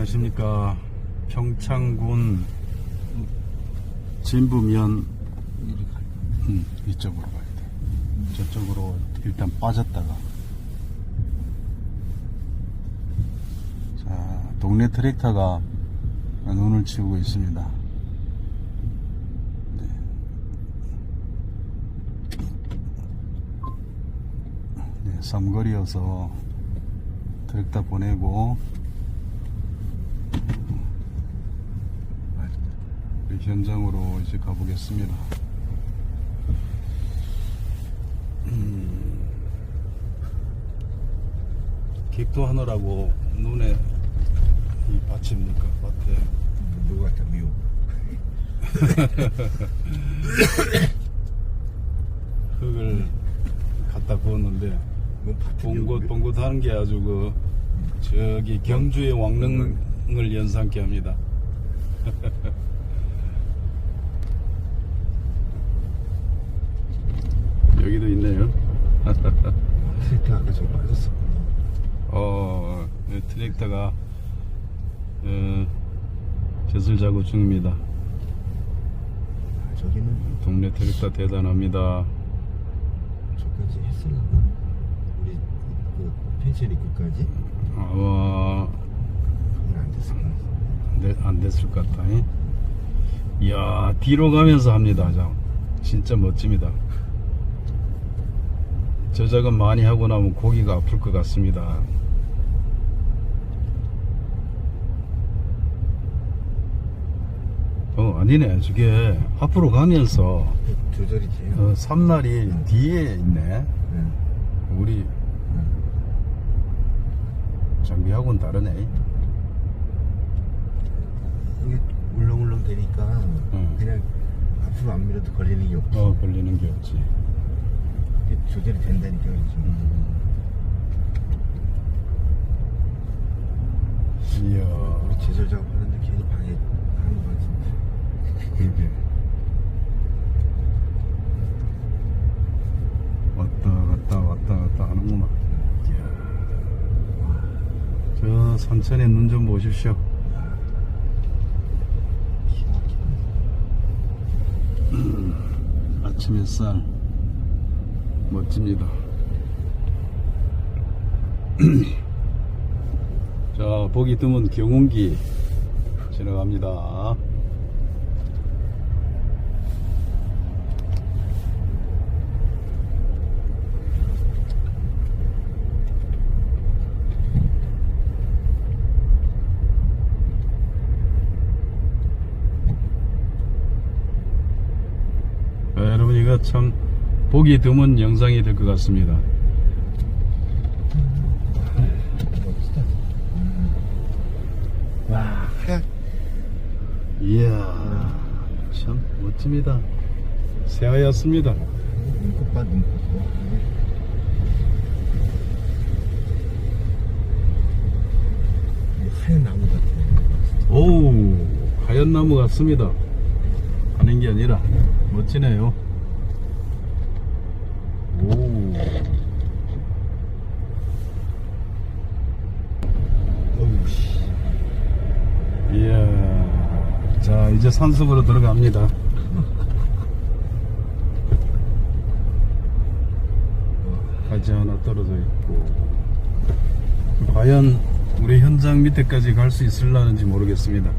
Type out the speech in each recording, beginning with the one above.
안녕하십니까 평창군 진부면. 음, 이쪽으로 가야 돼 저쪽으로 일단 빠졌다가 자 동네 트랙터가 눈을 치우고 있습니다 네. 네, 삼거리여서 트랙터 보내고 이 현장으로 이제 가보겠습니다. 음, 객도하느라고 눈에 이 받칩니까 밭에 누가 다 미워. 흙을 갖다 부었는데 뭐 봉긋. 봉긋하는 게 아주 그 저기 경주의 왕릉을 연상케 합니다. 여기도 있네요. 트랙터 아까 좀 빠졌어. 어, 네, 트랙터가 어, 젖을 자고 중입니다. 아, 저기는 동네 트랙터 대단합니다. 저까지 했을라나? 우리 그 펜션 입구까지? 아마 그건 안 됐을 것 같아. 네, 안 됐을 것 같다. 잉? 이야 뒤로 가면서 합니다. 자, 진짜 멋집니다. 저 작업 많이 하고 나면 고기가 아플 것 같습니다. 어 아니네 저게 앞으로 가면서 그 조절이 돼요. 어, 삼날이 뒤에 있네. 응. 우리 응. 장비하고는 다르네. 이게 울렁울렁 되니까 응. 그냥 앞으로 안 밀어도 걸리는 게 없지. 어 걸리는 게 없지. 조절이 된다니까 요즘. 이야. 우리 제설 작업하는데 괜히 방해하는 것 같은데. 그러게 왔다 갔다 왔다 갔다 하는구만 이야. 저 산천에 눈좀 보십시오 기가 막히네. 아침 햇살 멋집니다. 자 보기 드문 경운기 지나갑니다. 아, 여러분 이거 참 보기 드문 영상이 될 것 같습니다. 와. 이야 참 멋집니다. 이 하얀 나무 같아. 오우 하얀 나무 같습니다. 가는 게 아니라 멋지네요. 오 어우, 씨. 이제 산속으로 들어갑니다. 가지 하나 떨어져 있고 과연 우리 현장 밑에까지 갈 수 있을라는지 모르겠습니다.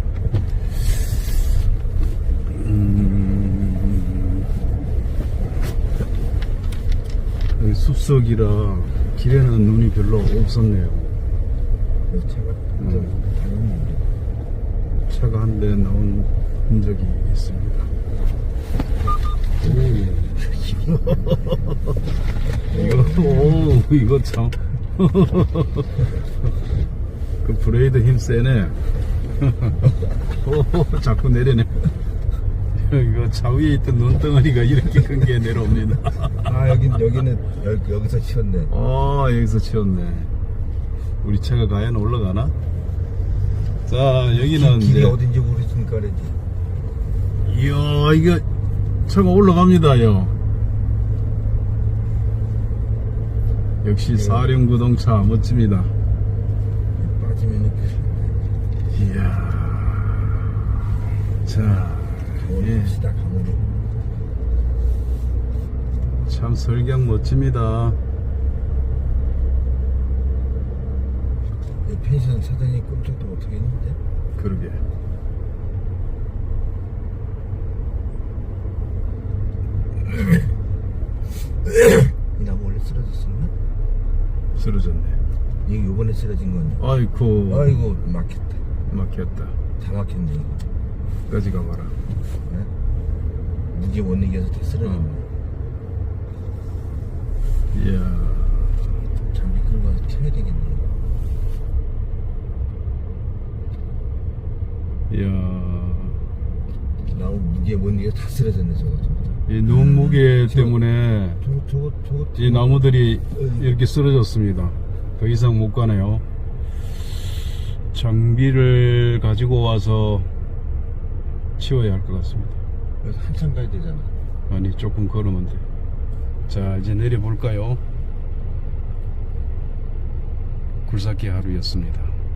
음, 숲속이라 길에는 눈이 별로 없었네요. 이 차가 한 대 나온 흔적이 있습니다. 이거, 오, 이거 참. 그 브레이드 힘 세네. 오, 자꾸 내리네. 이거 차 위에 있던 눈덩어리가 이렇게 큰 게 내려옵니다. 아, 여긴, 여기는, 여기, 여기서 치웠네. 어, 여기서 치웠네. 우리 차가 과연 올라가나? 자, 여기는 길이 이제. 어딘지 모르니까 그러지. 이야, 이거 차가 올라갑니다요. 역시 사령구동차 멋집니다. 빠지면은 큰일 이야. 자, 예. 강으로 참 설경 멋집니다. 이 펜션 사장님 꼼짝도 했는데 그러게. 이 나무 원래 쓰러졌었나? 쓰러졌네. 이게 요번에 쓰러진 건 아이고, 아이고 막혔다 막혔다. 다 막혔네 이거 까지 가봐라. 네? 무게 못 이겨서 다 쓰러졌네 이야. 장비 끌고 가서 튀어야 되겠네 이야. 나무 무게 못 이겨 다 쓰러졌네 저거 이 눈 무게 때문에 저거 저거 저거 이 나무들이 이렇게 쓰러졌습니다. 더 이상 못 가네요. 장비를 가지고 와서 치워야 할 것 같습니다. 여기서 한참 가야 되잖아 아니, 조금 걸으면 돼. 자, 이제 내려볼까요? 굴삭기 하루였습니다.